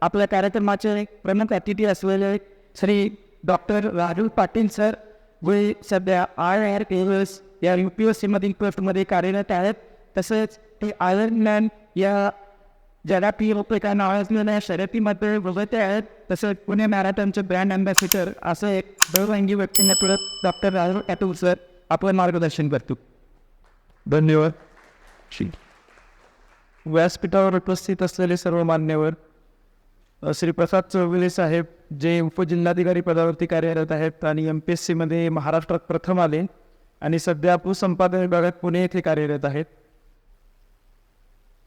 आपल्या कार्यक्रमाचे प्रमुख अतिथी असलेले श्री डॉक्टर राहुल पाटील सर वे सध्या आय आर एस या यू पी एस सीमधील पोस्टमध्ये कार्यरत आहेत. तसेच ते आयर्लंड या जगातील लोकांना नावाजलेल्या शर्यतीमध्ये बघत आहेत. तसंच पुणे मॅरेथॉनचे ब्रँड अँबॅसिडर असं एक बहुरंगी व्यक्तिमत्व डॉक्टर राहुल पाटील सर आपण मार्गदर्शन करतो. धन्यवाद. व्यासपीठावर उपस्थित असलेले सर्व मान्यवर श्री प्रसाद चौगुले साहेब जे उपजिल्हाधिकारी पदावरती कार्यरत आहेत आणि एम पी एस सीमध्ये महाराष्ट्रात प्रथम आले आणि सध्या भूसंपादन विभागात पुणे येथे कार्यरत आहेत.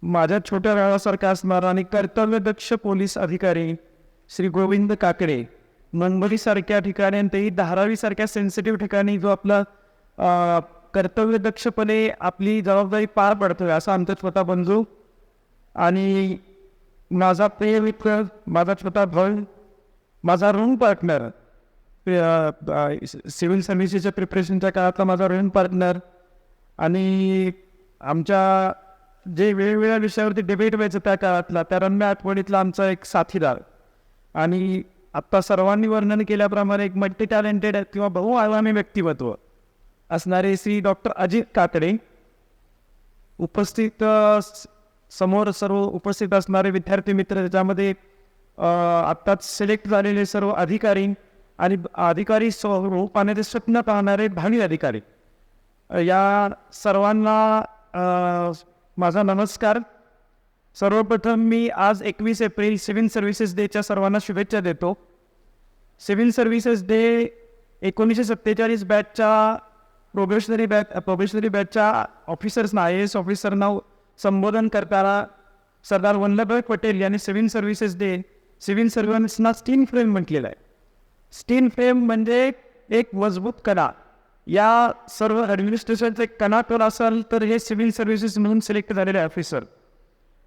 माझ्या छोट्या गावासारखा असणारा आणि कर्तव्यदक्ष पोलीस अधिकारी श्री गोविंद काकडे मंगळीसारख्या ठिकाणी आणि तेही धारावीसारख्या सेन्सिटिव्ह ठिकाणी जो आपला कर्तव्यदक्षपणे आपली जबाबदारी पार पडतोय असा आमचा स्वतः बंधू. आणि माझा प्रिय मित्र माझा छोटा भाऊ माझा रूम पार्टनर सिव्हिल सर्व्हिसेसच्या प्रिपरेशनच्या काळातला माझा रूम पार्टनर आणि आमच्या जे वेगवेगळ्या विषयावरती डिबेट व्हायचं त्या काळातला त्या रम्य आठवणीतला आमचा एक साथीदार आणि आत्ता सर्वांनी वर्णन केल्याप्रमाणे एक मल्टी टॅलेंटेड किंवा बहुआयामी व्यक्तिमत्व असणारे श्री डॉक्टर अजित काकडे उपस्थित समोर सर्व उपस्थित असणारे विद्यार्थी मित्र त्याच्यामध्ये आत्ताच सिलेक्ट झालेले सर्व अधिकारी आणि अधिकारी स्वरूपाने ते स्वप्न पाहणारे भावी अधिकारी. या सर्वांना माझा नमस्कार. सर्वप्रथम मी आज एकवीस एप्रिल सिव्हिल सर्व्हिसेस डेच्या सर्वांना शुभेच्छा देतो. सिव्हिल सर्व्हिसेस डे एकोणीसशे सत्तेचाळीस बॅचच्या प्रोबेशनरी बॅच प्रोबेशनरी बॅचच्या ऑफिसर्सना आय एस ऑफिसरना संबोधन करताना सरदार वल्लभभाई पटेल यांनी सिव्हिल सर्व्हिसेस डे सिव्हिल सर्व्हन्सना स्टीन फ्रेम म्हटलेलं आहे. स्टीन फ्रेम म्हणजे एक मजबूत कणा या सर्व ॲडमिनिस्ट्रेशनचे कणाकण असाल तर हे सिव्हिल सर्व्हिसेस म्हणून सिलेक्ट झालेले ऑफिसर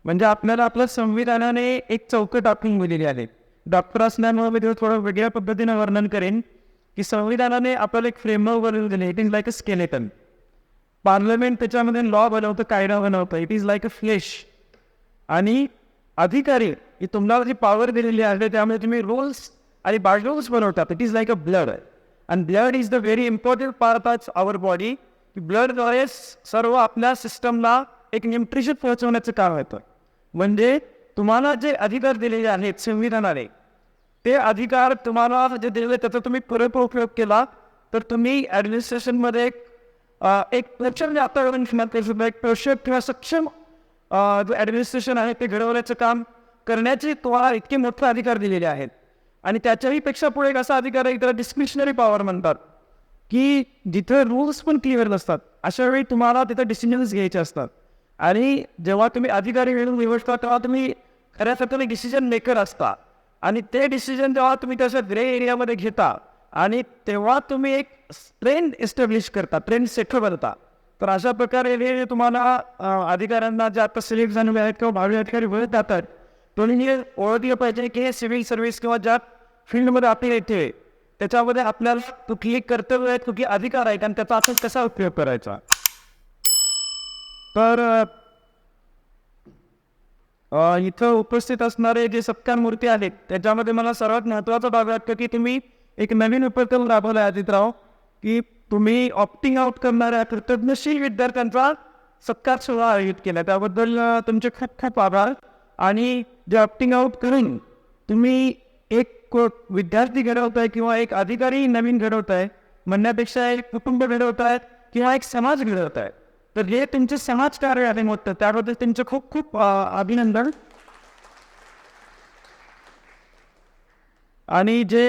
म्हणजे आपल्याला आपल्या संविधानाने एक चौकट आखून दिलेली आहे. डॉक्टर असल्यामुळे मी थोडं वेगळ्या पद्धतीनं वर्णन करेन. की संविधानाने आपल्याला एक फ्रेमवर्क बनवून दिले it is like a skeleton parliament त्याच्यामध्ये लॉ बनवतं कायदा बनवतं. It is like a flesh आणि अधिकारी ही तुम्हाला जी पॉवर दिलेली आहे त्यामुळे तुम्ही रूल्स आणि बायरूल्स बनवतात. It is like a blood and blood is the very important part of our body ब्लडद्वारे सर्व आपल्या सिस्टमला एक न्यूट्रिशन पोहोचवण्याचं काम होतं म्हणजे तुम्हाला जे अधिकार दिलेले आहेत संविधानाने ते अधिकार तुम्हाला जे दिले त्याचा तुम्ही पुरेपूर उपयोग केला तर तुम्ही ॲडमिनिस्ट्रेशनमध्ये एक अ, म्हणजे प्रचंड वातावरण निर्माण एक प्रशस्त किंवा सक्षम जो ॲडमिनिस्ट्रेशन आहे ते घडवण्याचं काम करण्याचे तुम्हाला इतके मोठे अधिकार दिलेले आहेत आणि त्याच्याही पेक्षा पुढे एक असा अधिकार आहे त्याला डिस्क्रिशनरी पॉवर म्हणतात की जिथे रूल्स पण क्लिअर नसतात अशा वेळी तुम्हाला तिथं डिसिजन्स घ्यायचे असतात आणि जेव्हा तुम्ही अधिकारी म्हणून निवडता तेव्हा तुम्ही खऱ्या अर्थाने डिसिजन मेकर असता आणि ते डिसिजन जेव्हा तुम्ही त्याच्या ग्रे एरियामध्ये घेता आणि तेव्हा तुम्ही एक ट्रेंड एस्टॅब्लिश करता ट्रेंड सेटर बनता तर अशा प्रकारे हे तुम्हाला अधिकाऱ्यांना जे आता सिलेक्ट झालेले आहेत किंवा भावी अधिकारी वळत जातात तुम्ही हे ओळखलं पाहिजे की हे सिव्हिल सर्व्हिस किंवा ज्या फील्डमध्ये आपण येते त्याच्यामध्ये आपल्याला कुठली कर्तव्य आहेत कुठली अधिकार आहेत आणि त्याचा आपण कसा उपयोग करायचा? तर इथं उपस्थित असणारे जे सत्कार मूर्ती आहेत त्याच्यामध्ये मला सर्वात महत्त्वाचा भाग वाटतं की तुम्ही एक नवीन उपक्रम राबवला आहे अजितराव की तुम्ही ऑप्टिंग आउट करणाऱ्या कृतज्ञशील विद्यार्थ्यांचा सत्कार सोहळा आयोजित केला त्याबद्दल तुमचे खूप खूप आभार. आणि जे ऑप्टिंग आउट करून तुम्ही एक को- विद्यार्थी घडवताय किंवा एक अधिकारी नवीन घडवताय म्हणण्यापेक्षा एक कुटुंब घडवतायत किंवा एक समाज घडवताय तर हे तुमचे समाज कार्य आहे मोठं त्याबद्दल तुमचे खूप खूप अभिनंदन. आणि जे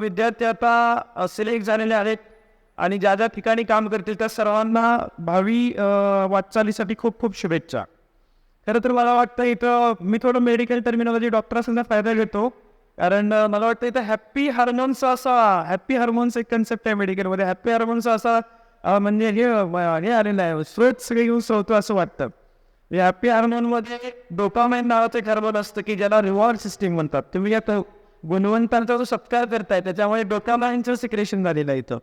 विद्यार्थी आता सिलेक्ट झालेले आहेत आणि ज्या ज्या ठिकाणी काम करतील त्या सर्वांना भावी वाटचालीसाठी खूप खूप शुभेच्छा. खरं तर मला वाटतं इथं मी थोडं मेडिकल टर्मिनॉलॉजी डॉक्टर असण्याचा फायदा घेतो. कारण मला वाटतं इथं हॅप्पी हार्मोन्स असा हॅप्पी हार्मोन्स एक कन्सेप्ट आहे मेडिकलमध्ये हॅप्पी हार्मोन्स असा म्हणजे हे हे आलेलं आहे. स्वेट सगळे यूज होतो असं वाटतं. हॅप्पी हार्मोनमध्ये डोपामाइन नावाचं एक हार्मोन असतं की ज्याला रिवॉर्ड सिस्टीम म्हणतात. तुम्ही आता गुणवंतांचा जो सत्कार करताय त्याच्यामुळे डोपामाइनचं सिक्रेशन झालेलं आहे इथं.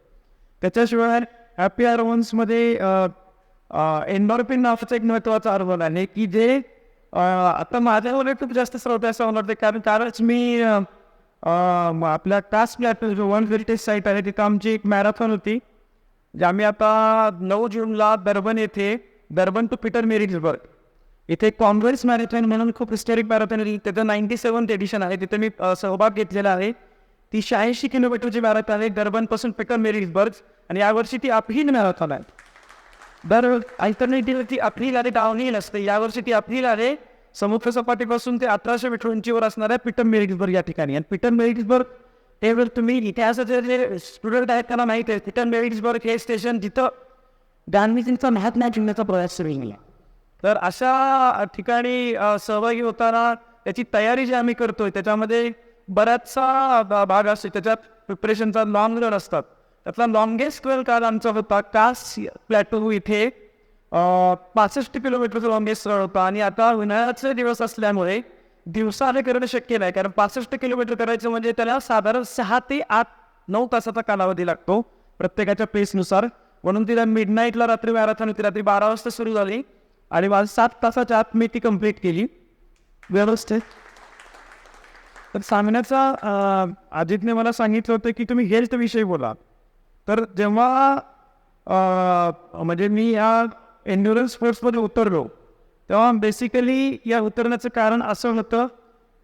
त्याच्याशिवाय हॅपी हार्मोन्समध्ये एन्डॉर्पिन नावाचं एक महत्त्वाचं हार्मोन आहे की जे आता आता माझ्यावर खूप जास्त स्रोत असं मला वाटतं कारण कालच मी आपल्या कास्ट प्लॅटफॉर्म जो वन हेरिटेज साईट आहे तिथं आमची एक मॅरेथॉन होती जे आम्ही आता नऊ जूनला दर्बन येथे दर्बन टू पीटर मेरिट्सबर्ग इथे कॉन्व्हर्स मॅरेथॉन म्हणून खूप हिस्टॉरिक मॅरेथॉन आहे. त्याचं नाईन्टी सेवन्थ एडिशन आहे. तिथे मी सहभाग घेतलेला आहे. ती शहाऐंशी किलोमीटरची मॅरेथॉन आहे. डर्बनपासून पीटर मेरिट्सबर्ग आणि यावर्षी ती अप्रिल मॅरेथॉन आहे. दर अल्टरनेटिव्ह ती अप्रिल आणि डाऊनहील असते. यावर्षी ती अप्रिल आहे. समुद्र सपाटीपासून ते अठराशे मीटर उंचीवर असणाऱ्या पिटन मेरिट्सबर्ग या ठिकाणी. आणि पीटर मेरिट्सबर्ग हे जर तुम्ही इतिहासाचे जे स्टुडंट आहेत त्यांना माहीत आहे पिटन मेरिट्सबर्ग हे स्टेशन जिथं गांधीजींचा महात्मा जिंकण्याचा प्रयास सुरू आहे तर अशा ठिकाणी सहभागी होताना त्याची तयारी जी आम्ही करतोय त्याच्यामध्ये बराचसा भाग असतो. त्याच्यात प्रिपरेशनचा लॉंग रन असतात. त्यातला लॉंगेस्ट रन काल आमचा होता कास प्लॅटो इथे पासष्ट किलोमीटरचा लॉंगेस्ट रन होता. आणि आता उन्हाळ्याचे दिवस असल्यामुळे दिवसाने करणं शक्य नाही. कारण पासष्ट किलोमीटर करायचं म्हणजे त्याला साधारण सहा ते आठ नऊ तासाचा कालावधी लागतो प्रत्येकाच्या पेसनुसार म्हणून तिला मिडनाईटला रात्री मॅरेथॉन होती. रात्री बारा वाजता सुरू झाली. आणि माझं सात तासाच्या आत मी ती कंप्लीट केली. व्यवस्थित. तर सांगण्याचा अजितने मला सांगितलं होतं की तुम्ही हेल्थविषयी बोला. तर जेव्हा म्हणजे मी या एन्ड्युरन्स स्पोर्ट्समध्ये उतरलो तेव्हा बेसिकली या उतरण्याचं कारण असं होतं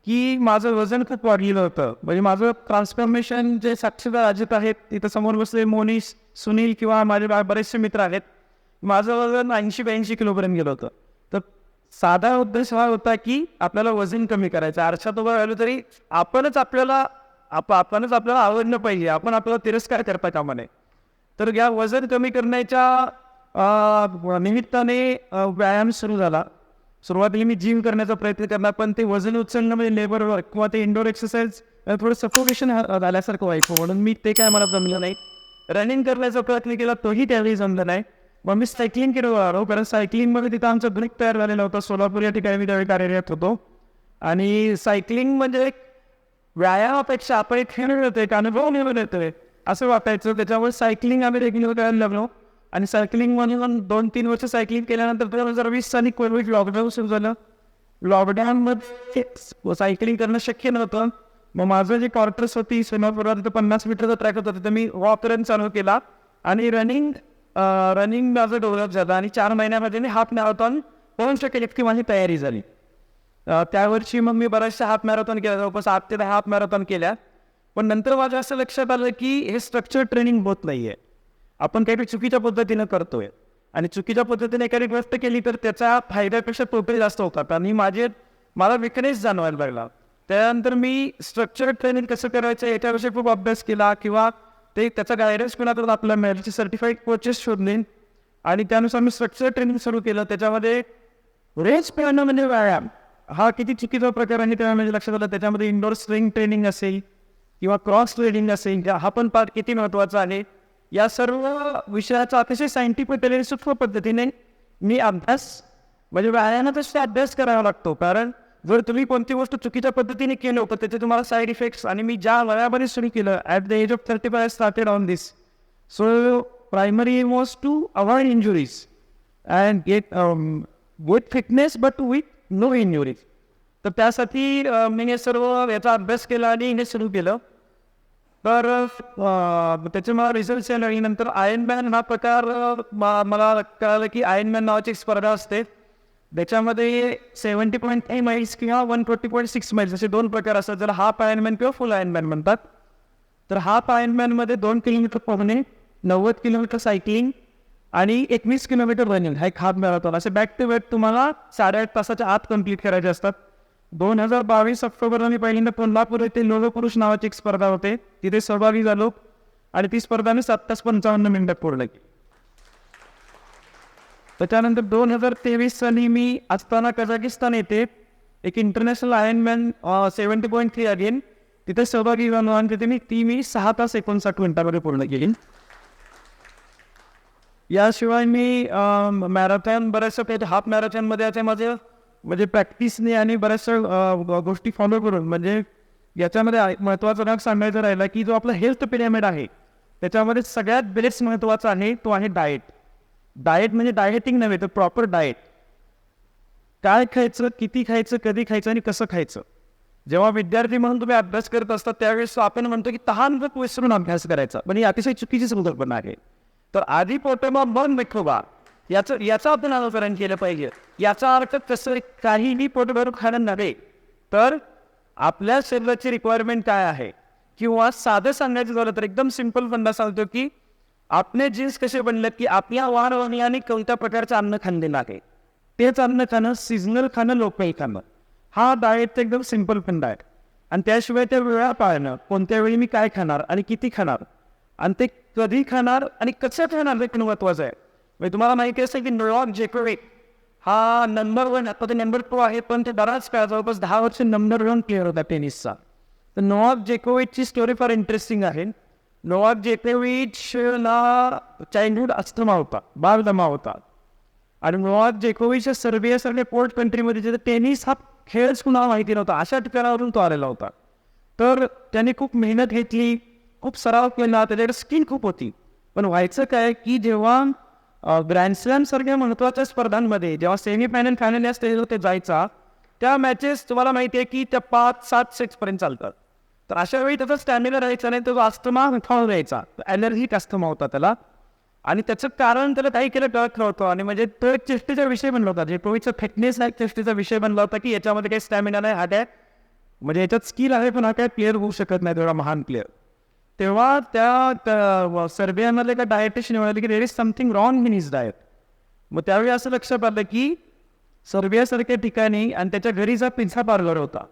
की माझं वजन खूप वाढलेलं होतं. म्हणजे माझं ट्रान्सफॉर्मेशन जे साक्षीदार अजित आहेत तिथं समोर बसले मोनिश सुनील किंवा माझे बरेचसे मित्र आहेत माझं वजन ऐंशी ब्याऐंशी किलोपर्यंत गेलं होतं. तर साधा उद्देश हा होता की आपल्याला वजन कमी करायचं. आरशात उभं राहिलो तरी आपणच आपल्याला आप आपणच आपल्याला आवडलं पाहिजे. आपण आपल्याला तिरस्कार करता कामा नये. तर या वजन कमी करण्याच्या निमित्ताने व्यायाम सुरू झाला. सुरुवातीला मी जिम करण्याचा प्रयत्न करणार पण ते वजन उचलणं म्हणजे लेबर वर्क किंवा ते इंडोर एक्सरसाइज थोडं सफोकेशन झाल्यासारखं व्हायचं. म्हणून मी ते काय मला जमलं नाही. रनिंग करण्याचा प्रयत्न केला तोही त्यावेळी जमलं नाही. मग मी सायक्लिंग केलं आलो कारण सायक्लिंगमध्ये तिथं आमचा ग्रुप तयार झालेला होता. सोलापूर या ठिकाणी मी त्यावेळी कार्यरत होतो. आणि सायक्लिंग म्हणजे एक व्यायामापेक्षा आपण एक खेळ होतो एक अनुभव निवड येतोय असं वाटायचं. त्याच्यामुळे सायक्लिंग आम्ही रेग्युलर करायला लागलो. आणि सायक्लिंग म्हणून दोन तीन वर्ष सायकलिंग केल्यानंतर दोन हजार वीस साली कोविड लॉकडाऊन सुरू झालं. लॉकडाऊनमध्ये सायकलिंग करणं शक्य नव्हतं. मग माझं जे कॉर्टर्स होती सोलापुरात तिथं पन्नास मीटरचा ट्रॅक होता तिथं मी वॉक रन चालू केला. आणि रनिंग रनिंग माझं डेव्हलप झालं आणि चार महिन्यामध्ये मी हाफ मॅरेथॉन पळून शकेल इतकी माझी तयारी झाली. अ, त्या वर्षी मग मी बऱ्याचशा हाफ मॅरेथॉन केल्या जवळपास आठ ते दहा हाफ मॅरेथॉन केल्या. पण नंतर माझ्या असं लक्षात आलं की हे स्ट्रक्चर ट्रेनिंग होत नाही आहे आपण काहीतरी चुकीच्या पद्धतीनं करतोय. आणि चुकीच्या पद्धतीने एखादी गोष्ट केली तर त्याचा फायद्यापेक्षा तोटे जास्त होतात आणि माझे मला विकनेस जाणवायला लागला. त्यानंतर मी स्ट्रक्चर ट्रेनिंग कसं करायचं याच्याविषयी खूप अभ्यास केला किंवा ते त्याचा गायडन्स कोणाकडून आपल्याला मिळाल्याचे सर्टिफाईड कोचेस शोधले आणि त्यानुसार मी स्ट्रक्चर ट्रेनिंग सुरू केलं. त्याच्यामध्ये रेंज पिळणं म्हणजे व्यायाम. हा किती चुकीचा प्रकार आहे तेव्हा म्हणजे लक्षात आलं. त्याच्यामध्ये इंडोर स्विंग ट्रेनिंग असेल किंवा क्रॉस ट्रेनिंग असेल हा पण पार्ट किती महत्त्वाचा आहे? या सर्व विषयाचा अतिशय सायंटिफिक सूक्ष्म पद्धतीने मी अभ्यास म्हणजे व्यायामाचा अभ्यास करावा लागतो. कारण जर तुम्ही कोणती गोष्ट चुकीच्या पद्धतीने केलं तर त्याचे तुम्हाला साईड इफेक्ट्स आणि मी ज्या वयामध्ये सुरू केलं at the age of thirty five started on this so primary was to avoid injuries and get with fitness but with no injuries तर त्यासाठी मी हे सर्व याचा अभ्यास केला आणि हे सुरू केलं. तर त्याचे मला रिझल्ट आले आणि नंतर आयन मॅन हा प्रकार मला कळालं की आयन मॅन नावाची एक स्पर्धा असते. त्याच्यामध्ये सेव्हन्टी पॉईंट एट माईल्स किंवा one twenty point six miles असे दोन प्रकार असतात. जर हाफ आयनमॅन किंवा फुल आयनमॅन म्हणतात. तर हाफ आयनमॅनमध्ये दोन किलोमीटर पोहणे नव्वद किलोमीटर सायकलिंग आणि एकवीस किलोमीटर रनिंग हा एक हाफ मॅरेथॉन. असे बॅक टू बॅक तुम्हाला साडेआठ तासाच्या आत कंप्लीट करायचे असतात. दोन हजार बावीस ऑक्टोबरला मी पहिल्यांदा कोल्हापूर येथे लोहपुरुष नावाची एक स्पर्धा होते. तिथे सहभागी झालो आणि ती स्पर्धा मी सात तास पंचावन्न मिनिटात पूर्ण केली. त्याच्यानंतर दोन हजार तेवीस साली मी असताना कझाकिस्तान येथे एक international Ironman seventy point three again तिथे सहभागी झालो आणि तिथे मी ती मी सहा तास एकोणसाठ मिनिटामध्ये पूर्ण केली. याशिवाय मी मॅरेथॉन बऱ्याचशा पेज हाफ मॅरेथॉनमध्ये आता माझे म्हणजे प्रॅक्टिसने आणि बऱ्याचशा गोष्टी फॉलो करून म्हणजे याच्यामध्ये महत्त्वाचा भाग सांगायचा राहिला की जो आपला हेल्थ पिरॅमिड आहे त्याच्यामध्ये सगळ्यात बेस्ट महत्त्वाचा आहे तो आहे डाएट डाएट म्हणजे डायटिंग नव्हे तर प्रॉपर डाएट. काय खायचं किती खायचं कधी खायचं आणि कसं खायचं. जेव्हा विद्यार्थी म्हणून तुम्ही अभ्यास करत असता त्यावेळेस आपण म्हणतो की तहान वगैरे विसरून अभ्यास करायचा. पण ही अतिशय चुकीची संकल्पना आहे. तर आधी पोटमा मन मिठोबा याचं याचं आपण अनुकरण केलं पाहिजे. याचा अर्थ कसं काहीही पोट भरून खाणं नव्हे तर आपल्या शरीराची रिक्वायरमेंट काय आहे? किंवा साधं सांगायचं झालं तर एकदम सिंपल फंडा सांगतो की आपले जीन्स कसे बनलेत की आपल्या वाढवण्याने कोणत्या प्रकारचं अन्न खाल्लेलं आहे तेच अन्न खाणं सिजनल खाणं लोकल खाणं. हा डाएट एकदम सिंपल पण डाएट आणि त्याशिवाय त्या वेळा पाळणं कोणत्या वेळी मी काय खाणार आणि किती खाणार? आणि ते कधी खाणार आणि कसं खाणार हे पण महत्वाचं आहे. म्हणजे तुम्हाला माहिती असेल की नोवाक जेकोविक हा नंबर वन आता ते नंबर टू आहे पण ते बराच काळ जवळपास दहा वर्ष नंबर वन प्लेअर होता टेनिसचा तर नोवाक जेकोवेटची स्टोरी फार इंटरेस्टिंग आहे. नोवाक जेकोविचला चाइल्डहुड अस्थमा होता बालदमा होता आणि नोवाक सर्बिया सर्बियासारख्या पोर्ट कंट्रीमध्ये जिथे टेनिस हा खेळच कुणाला माहिती नव्हता अशा ठिकाणावरून तो आलेला होता. तर त्याने खूप मेहनत घेतली खूप सराव केला त्याच्याकडे स्किल खूप होती. पण व्हायचं काय की जेव्हा ग्रँडस्लॅम सारख्या महत्त्वाच्या स्पर्धांमध्ये जेव्हा सेमी फायनल फायनल या स्टेजवर ते जायचा त्या मॅचेस तुम्हाला माहिती आहे की त्या पाच सात सिक्सपर्यंत चालतात. तर अशा वेळी त्याचा स्टॅमिना राहायचा नाही तो अस्थमा हळू राहायचा. एनर्जी अस्थमा होता त्याला. आणि त्याचं कारण त्याला काही केलं टळक नव्हतं. आणि म्हणजे तो एक चेष्टेचा विषय बनला होता. जे टोळीचा फिटनेस हा एक चेष्टेचा विषय बनला होता की याच्यामध्ये काही स्टॅमिना नाही हा काय? म्हणजे याच्यात स्किल आहे पण हा काय प्लेअर होऊ शकत नाही तेवढा महान प्लेअर तेव्हा त्या सर्बियामध्ये एका डायटिशियन म्हणाले की there is something wrong in his diet मग त्यावेळी असं लक्षात आलं की सर्बियासारख्या ठिकाणी आणि त्याच्या घरीचा पिझ्झा पार्लर होता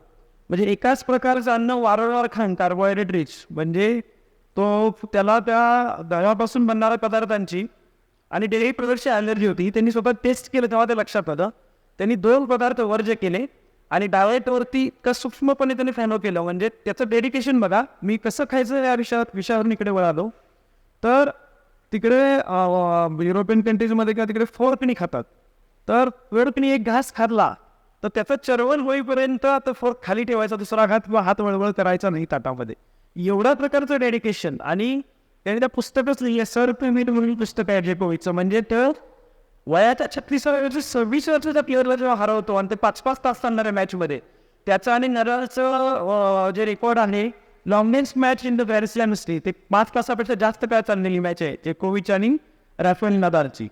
म्हणजे एकाच प्रकारचं अन्न वारंवार खाण कार्बोहायड्रेट रिच म्हणजे तो त्याला त्या दह्यापासून बनणाऱ्या पदार्थांची आणि डेअरी प्रोडक्टची ॲलर्जी होती त्यांनी स्वतः टेस्ट केलं तेव्हा ते लक्षात आलं. त्यांनी दोन पदार्थ वर्ज केले आणि डायटवरती का सूक्ष्मपणे त्यांनी फॅनो केलं. म्हणजे त्याचं डेडिकेशन बघा मी कसं खायचं या विषयात विषयावरून इकडे वळालो तर तिकडे युरोपियन कंट्रीजमध्ये किंवा तिकडे फोर्कनी खातात. तर फोर्कनी एक घास खाल्ला. तर त्याचं चरवण होईपर्यंत आता फोर्क खाली ठेवायचा दुसरा घात किंवा हात वळवळ करायचा नाही ताटामध्ये. एवढ्या प्रकारचं डेडिकेशन आणि त्याने त्या पुस्तकच लिहिलं सर पेमेंट म्हणून पुस्तक आहे जेपोविचं म्हणजे तर वयाच्या छत्तीसाव्या वर्षी सव्वीस वर्षाच्या प्लेअरला जेव्हा हरवतो आणि ते पाच पाच तास चालणाऱ्या मॅचमध्ये त्याचं आणि नरळचं जे रेकॉर्ड आहे longest match in the grand slam history ते पाच तासापेक्षा जास्त काळ चाललेली मॅच आहे जेकोविच आणि राफेल नदालची.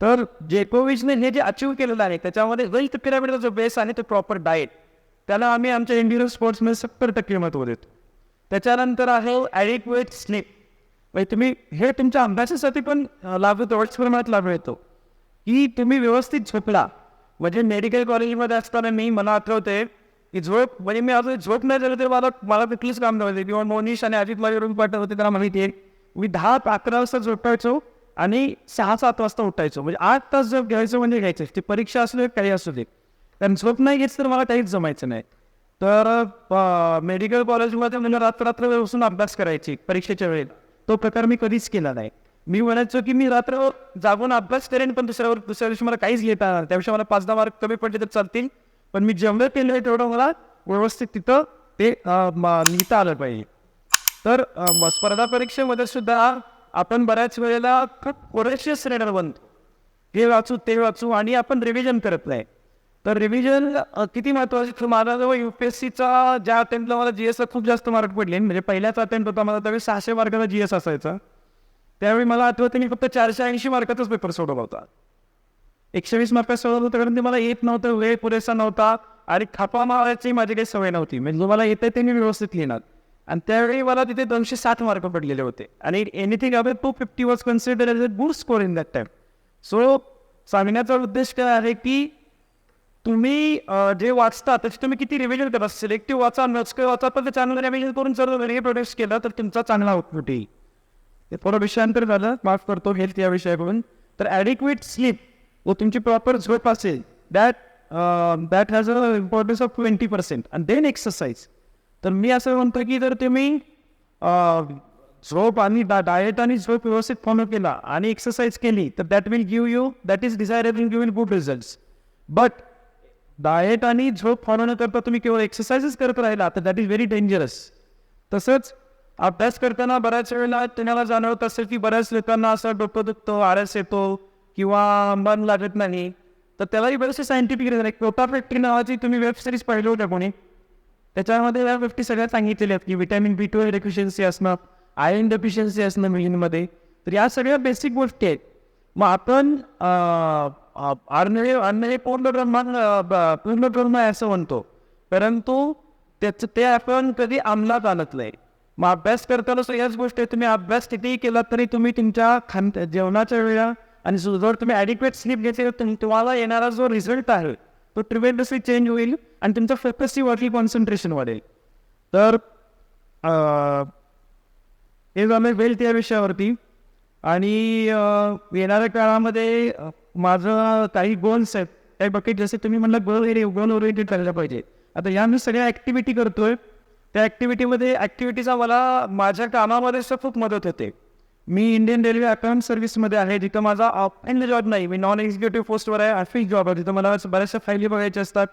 तर जेकोविचने हे जे अचीव केलेलं आहे त्याच्यामध्ये वेल्थ पिरामिडचा जो बेस आहे तो प्रॉपर डाएट त्याला आम्ही आमच्या इंडियन स्पोर्ट्समध्ये सत्तर टक्के महत्त्व देतो. त्याच्यानंतर आहे ॲडिक्वेट स्लीप म्हणजे तुम्ही हे तुमच्या अभ्यासासाठी पण लाभ तेवढ्याच प्रमाणात लाभ मिळतो. की तुम्ही व्यवस्थित झोपला. म्हणजे मेडिकल कॉलेजमध्ये असताना मी मला आठवते की झोप म्हणजे मी अजून झोप नाही झालं तर मला मला कुठलीच काम नव्हते. किंवा मोनिश आणि अजित माझ्या रूम पाठवत होते त्यांना माहिती आहे. मी दहा अकरा वाजता झोपायचो. आणि सहा सात वाजता उठायचो. म्हणजे आठ तास जर घ्यायचं म्हणजे घ्यायचं. ते परीक्षा असू दे काही असू दे. कारण झोप नाही घेत तर मला काहीच जमायचं नाही. तर मेडिकल कॉलेजमध्ये म्हणजे रात्र रात्र बसून अभ्यास करायची परीक्षेच्या वेळेत. तो प्रकार मी कधीच केला नाही. मी म्हणायचो की मी रात्र जागून अभ्यास करेन पण दुसऱ्यावर दुसऱ्या दिवशी मला काहीच घेता येणार त्यापेक्षा मला पाच दहा मार्क कमी पडले तर चालतील. पण मी जेवढं केलं आहे तेवढं मला व्यवस्थित तिथं ते लिहिता आलं पाहिजे. तर स्पर्धा परीक्षेमध्ये सुद्धा आपण बऱ्याच वेळेला खूप कोरेशियस रेडर बनतो हे वाचू ते वाचू आणि आपण रिव्हिजन करत नाही. तर रिव्हिजन किती महत्वाचं? तर माझा जवळ यू पी एस सीचा ज्या अटेम्प्टला मला जी एसला खूप जास्त मार्क पडले म्हणजे पहिल्याच अटेम्प्ट होता मला त्यावेळी सहाशे मार्काचा जी एस असायचा. त्यावेळी मला आठवतं मी फक्त चारशे ऐंशी मार्काचाच पेपर सोडवला होता. एकशे वीस मार्कात सोडवलं होतं कारण ते मला येत नव्हतं वेळ पुरेसा नव्हता आणि खापा मारायची माझी काही सवय नव्हती. म्हणजे जो मला येतं ते मी व्यवस्थित लिहिणार. आणि त्यावेळी मला तिथे दोनशे सात मार्क पडलेले होते. आणि anything above two fifty was consider as a good score in that time so सांगण्याचा उद्देश काय आहे की तुम्ही जे वाचता त्याचे तुम्ही किती रिव्हिजन करा सिलेक्टिव्ह वाचा नचकं वाचा पण ते चांगलं रिव्हिजन करून जर वेगळे प्रोडक्ट्स केलं तर तुमचा चांगला आउटपुट येईल. ते थोडं विषयांतर झालं माफ करतो हेल्थ या विषयाकडून तर ॲडिक्वेट स्लीप व तुमची प्रॉपर झोप असेल that that has a importance of twenty percent and then exercise तर मी असं म्हणतो की जर तुम्ही झोप आणि डा डाएट आणि झोप व्यवस्थित फॉलो केला आणि एक्सरसाइज केली तर that will give you that is desirable give in good result but diet आणि झोप फॉलो न करता तुम्ही केवळ एक्सरसाइजच करत राहिला तर दॅट इज व्हेरी डेंजरस तसंच अभ्यास करताना बऱ्याच वेळेला तुम्हाला जाणवत असेल की बऱ्याच लोकांना असं डोकं दुखतो आळस येतो किंवा मन लागत नाही. तर त्यालाही बरेचसे सायंटिफिक रिझन आहे कोटा फॅक्टरी नावाची तुम्ही वेब सिरीज पाहिली होत्या कोणी? त्याच्यामध्ये या गोष्टी सगळ्या सांगितलेल्या आहेत की विटॅमिन बी टू डेफिशियन्सी असणं आयर्न डेफिशियन्सी असणं मिलिनमध्ये तर या सगळ्या बेसिक गोष्टी आहेत. मग आपण अं, अन्न हे अन्न पूर्ण आहे असं म्हणतो. परंतु त्याचं ते आपण कधी अंमलात आणत नाही. मग अभ्यास करताना सुद्धा याच गोष्टी आहे. तुम्ही अभ्यास कितीही केला तरी तुम्ही तुमच्या खान जेवणाच्या वेळा आणि जर तुम्ही ॲडिक्वेट स्लीप घेतली तर तुम्हाला येणारा जो रिझल्ट आहे तो ट्रिमेंडसली चेंज होईल आणि तुमचं फोकसची वाढली कॉन्सन्ट्रेशन वाढेल. तर हे झालं वेल्थ या विषयावरती. आणि येणाऱ्या काळामध्ये माझं काही गोल्स आहेत काही बकेट जसे तुम्ही म्हणलं गोल हे गोल ओरिएंटेड करायला पाहिजे. आता या मी सगळ्या ॲक्टिव्हिटी करतोय. त्या ॲक्टिव्हिटीमध्ये ॲक्टिव्हिटीचा मला माझ्या कामामध्ये सुद्धा खूप मदत होते. मी इंडियन रेल्वे अकाउंट सर्व्हिसमध्ये आहे जिथं माझा ऑफलाईन जॉब नाही मी नॉन एक्झिक्युटिव्ह पोस्टवर आहे ऑफिस जॉब आहे. तिथं मला बऱ्याचशा फायली बघायच्या असतात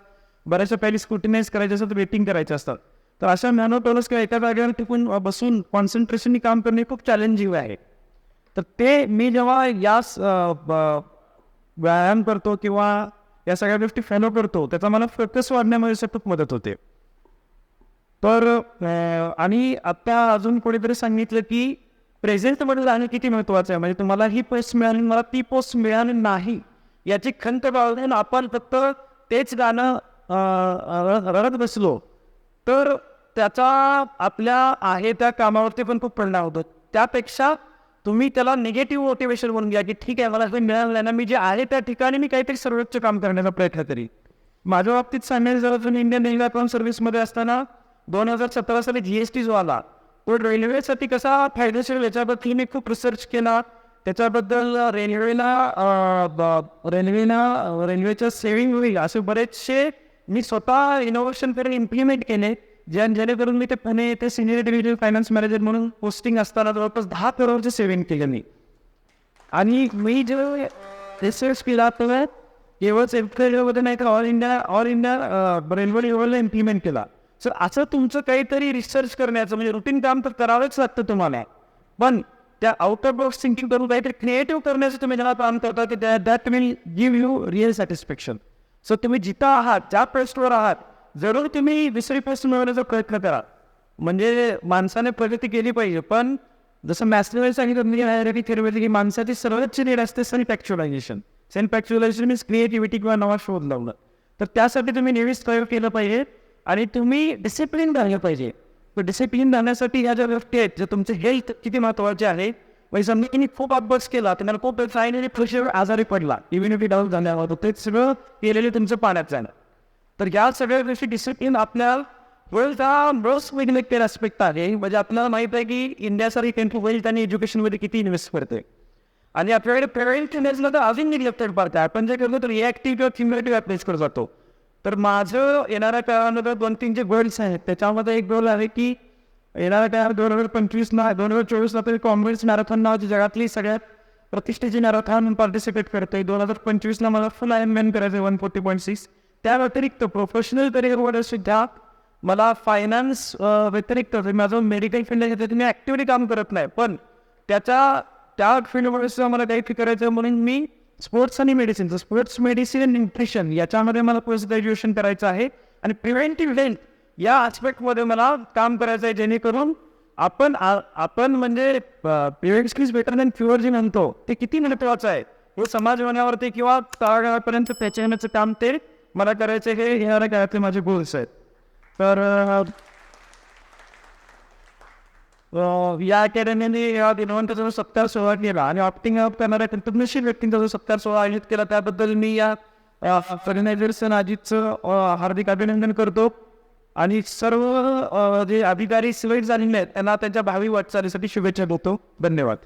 बऱ्याचशा फायली स्क्रुटिनाइज करायच्या असतात वेटिंग करायचे असतात. तर अशा मॅनोटोनस किंवा एका जागेवर टिकून बसून कॉन्सन्ट्रेशननी काम करणे खूप चॅलेंजिंग आहे. तर ते मी जेव्हा या व्यायाम करतो किंवा या सगळ्या गोष्टी फॉलो करतो त्याचा मला फोकस वाढण्यामध्ये खूप मदत होते. तर आणि आता अजून कोणीतरी सांगितलं की प्रेझेंटमध्ये राहणं किती महत्त्वाचं आहे? म्हणजे तुम्हाला ही पोस्ट मिळाली मला ती पोस्ट मिळाली नाही. याची खंत बाळगून आपण फक्त तेच गाणं रडत बसलो. तर त्याचा आपल्या आहे त्या कामावरती पण खूप परिणाम होतो. त्यापेक्षा तुम्ही त्याला निगेटिव्ह मोटिवेशन म्हणून घ्या की ठीक आहे मला हे मिळालं नाही ना मी जे आहे त्या ठिकाणी मी काहीतरी सर्वोच्च काम करण्याचा प्रयत्न करी माझ्या बाबतीत सांगायचं झालं तुम्ही इंडियन रेल्वे अकाउंट सर्व्हिसमध्ये असताना दोन हजार सतरा साली जी एस टी जो आला पण रेल्वेसाठी कसा फायदेशीर याच्याबद्दल मी खूप रिसर्च केला त्याच्याबद्दल रेल्वेला ब- रेल्वेला रेल्वेचं सेविंग होईल असे बरेचसे मी स्वतः इनोव्हेशन करून इम्प्लिमेंट केले ज्या जेणेकरून मी ते पुणे ते सिनियर डिव्हिजन फायनान्स मॅनेजर म्हणून पोस्टिंग असताना जवळपास दहा करोडचे सेव्हिंग केलं मी. आणि मी जेव्हा रिसर्च केला तेव्हा केवळ सेफ्ट रेल्वेमध्ये नाही तर all India all India railway लेवलला इम्प्लिमेंट केला. सर असं तुमचं काहीतरी रिसर्च करण्याचं म्हणजे रुटीन काम तर करावंच लागतं तुम्हाला. पण त्या आउट ऑफ बॉक्स थिंकिंग करून काहीतरी क्रिएटिव्ह करण्याचं तुम्ही ज्याला काम करता की that will give you real satisfaction so तुम्ही जिथं आहात ज्या पोस्टवर आहात जरूर तुम्ही दुसरी पोस्ट मिळवण्याचा प्रयत्न करा. म्हणजे माणसाने प्रगती केली पाहिजे पण जसं मॅस्टर सांगितलं म्हणजे की माणसाची सर्वोच्च नीड असते self actualisation self actualisation means creativity किंवा नवा शोध लावणं. तर त्यासाठी तुम्ही नेहमीच प्रयोग केलं पाहिजे. आणि तुम्ही डिसिप्लिन राहिलं पाहिजे. तर डिसिप्लिन राहण्यासाठी ह्या ज्या गोष्टी आहेत ज्या तुमचे हेल्थ किती महत्त्वाचे आहे म्हणजे समजा की मी खूप अभ्यास केला तुम्हाला खूप फायनली प्रेशर आजारी पडला. इम्युनिटी डाऊन झाल्यावर ते सगळं केलेलं तुमचं पाण्यात जाणं. तर या सगळ्या गोष्टी डिसिप्लिन आपल्या वेळचा रोज वेगवेगळे निग्लेक्टेड ॲस्पेक्ट आहे. म्हणजे आपल्याला माहीत आहे की इंडियासारखी कंट्री वेल्थ आणि एज्युकेशनमध्ये किती इन्व्हेस्ट करते. आणि आपल्याकडे पेरेंट इंडियाजला तर अजून निग्लेक्टेड पाहते आपण जे करतो तर रिॲक्टिव्ह किंवा क्युम्युलेटिव्ह अप्लेस करत जातो. तर माझं येणाऱ्या काळामध्ये दोन तीन जे गोल्स आहेत त्याच्यामध्ये एक गोल आहे की येणाऱ्या काळात दोन हजार पंचवीसला दोन हजार चोवीसला तरी कॉम्रेड्स मॅरेथॉन नावाची जगातली सगळ्यात प्रतिष्ठेची मॅरेथॉन पार्टिसिपेट करतोय. दोन हजार पंचवीसला मला फुल आय एम एन करायचं वन फोर्टी पॉईंट सिक्स त्या व्यतिरिक्त प्रोफेशनल करिअरवर सुद्धा मला फायनान्स व्यतिरिक्त माझं मेडिकल फील्ड आहे त्याच्यात मी ॲक्टिव्हली काम करत नाही. पण त्याच्या त्या फील्डमध्ये सुद्धा मला काही करायचं म्हणून मी स्पोर्ट्स आणि मेडिसिन स्पोर्ट्स मेडिसिन आणि न्यूट्रिशन याच्यामध्ये मला पोस्ट ग्रॅज्युएशन करायचं आहे. आणि प्रिव्हेंटिव्ह हेल्थ या आस्पेक्टमध्ये मला काम करायचं आहे जेणेकरून आपण आपण म्हणजे प्रिव्हेंट बेटर दॅन क्युअर जे म्हणतो. ते किती महत्वाचं आहे? हे समाज होण्यावरती किंवा तळागाळापर्यंत पोहोचवण्याचं काम ते मला करायचं हे येणाऱ्या काळातले माझे गोल्स आहेत. तर या अकॅडमीने या दिनवंताचा जो सत्कार सोहळा केला आणि ऑप्टिंग अप करणाऱ्या तंत्रज्ञशील व्यक्तींचा जो सत्कार सोहळा आयोजित केला. त्याबद्दल मी या ऑर्गनायझर्स अजितचं हार्दिक अभिनंदन करतो. आणि सर्व जे अधिकारी सिलेक्ट झालेले आहेत त्यांना त्यांच्या भावी वाटचालीसाठी शुभेच्छा देतो. धन्यवाद.